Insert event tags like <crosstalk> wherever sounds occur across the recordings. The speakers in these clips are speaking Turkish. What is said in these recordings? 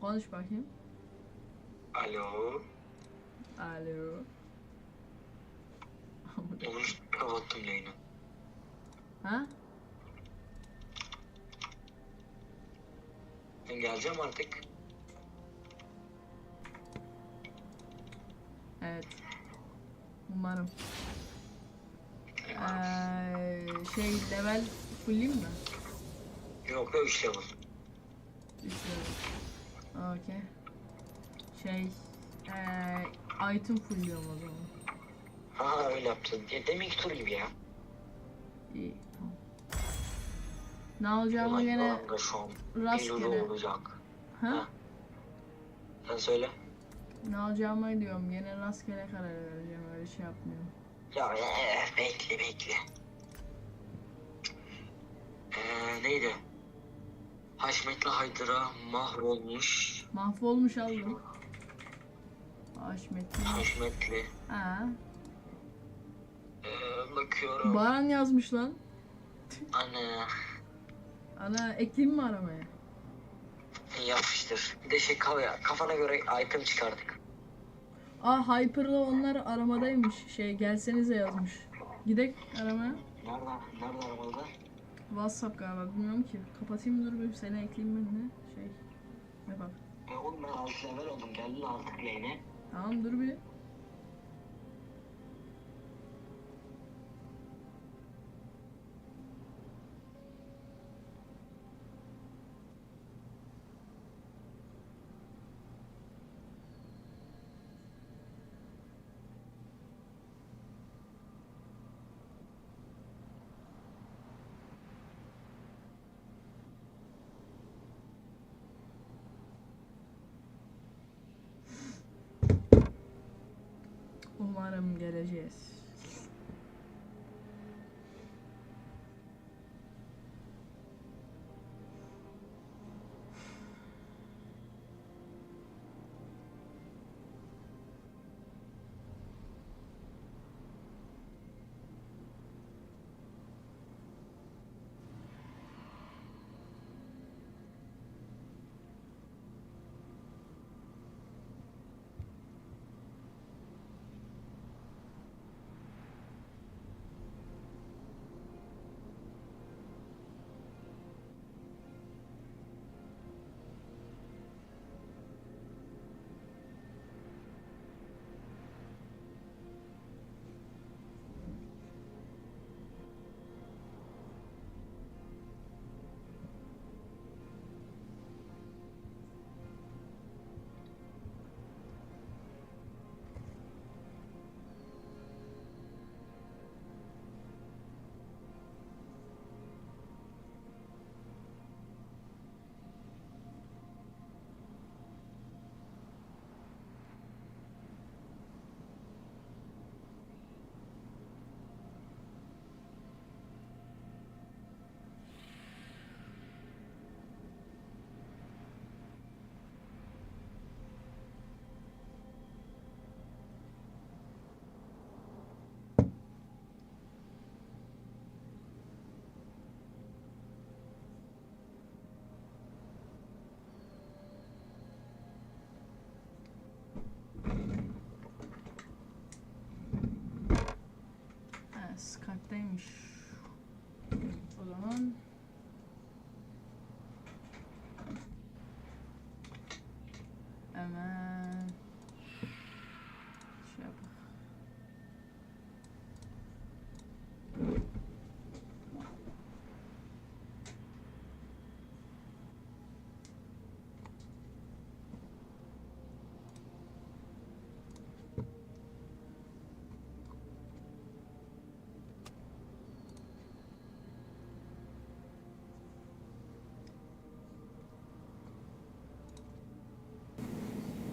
Konuş bakayım. Alo. Alo. Onu kapattım yayını. ha? Ben geleceğim artık. Evet. Umarım. Ee, şey level fulleyim mi? Yok yok işte bu. Üç level. Okey. Şey ee, item fullliyorum o zaman. Ha öyle yaptın. Ya, deminki tur gibi ya. İyi tamam. Ne alacağımı Ulan gene rastgele. olacak. Ha? Sen söyle. Ne alacağımı diyorum gene rastgele karar vereceğim öyle şey yapmıyorum. Ya ee, bekle bekle. Ee, neydi? Haşmetli Haydar'a mahvolmuş. Mahvolmuş aldım. Haşmetli. Haşmetli. Ha. Ee, bakıyorum. Baran yazmış lan. Ana. Ana ekleyeyim mi aramaya? Yapıştır. Bir de şey kafaya, kafana göre item çıkardık. Aa Hyper'la onlar aramadaymış. Şey gelsenize yazmış. Gidek aramaya. Nerede? Nerede aramalıda? WhatsApp galiba bilmiyorum ki. Kapatayım dur bir seni ekleyeyim ben de. Şey. Yapalım. E oğlum ben 6 level oldum. Geldin artık lane'e. Tamam dur bir. Umarım geleceğiz. temos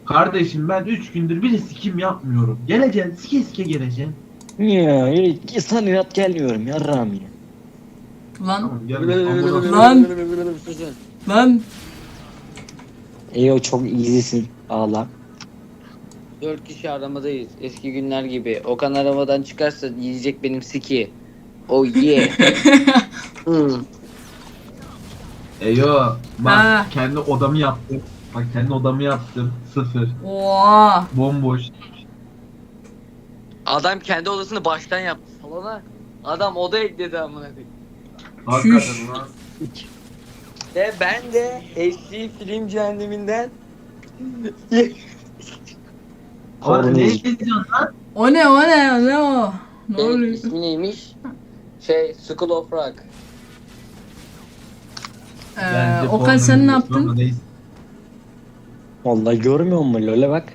Kardeşim ben 3 gündür bir sikim yapmıyorum. Geleceksin sike sike geleceksin. Ya hiç sana inat gelmiyorum ya. Lan Tamam Lan! lan Eyo çok easy'sin ağla. Dört kişi aramadayız. Eski günler gibi. Okan aramadan çıkarsa yiyecek benim siki. Oh yeah. <laughs> Hı. Eyo bak Ha. kendi odamı yaptım. Bak kendi odamı yaptım. Sıfır. Oha. Bomboş. Adam kendi odasını baştan yaptı salona. Adam oda ekledi amına koyayım. Hakikaten lan. Ve ben de HD film cehenneminden <laughs> Oğlum ne izliyorsun lan? O ne o ne ne o? Ne Benim oluyor? ismi neymiş? Şey School of Rock. Ee, Bence Okan porno sen ne ama yaptın? neyse. Vallahi görmüyor musun Lole bak.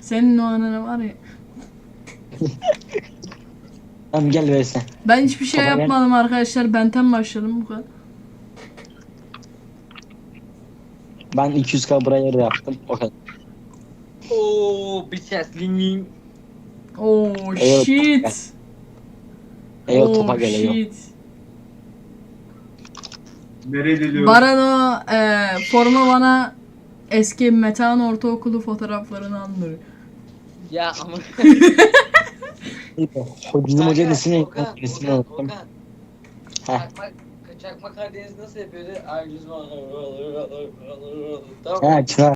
Senin o anana var ya. Tamam gel versen. Ben hiçbir şey Kolay gel. yapmadım arkadaşlar. Benten başladım bu kadar. Ben 200k buraya da yaptım. O kadar. Oo bir ses ling ling. Oh Evet. shit. Ey o Oh, topa geliyor. shit. Nereye deliyorum? Baran o e, forma bana eski Metehan Ortaokulu fotoğraflarını andırıyor. Ya ama. Bizim hocanın ismini ismini unuttum. Çakmak, çakmak Karadeniz nasıl yapıyordu? Ay yüzüm Tamam. Ha.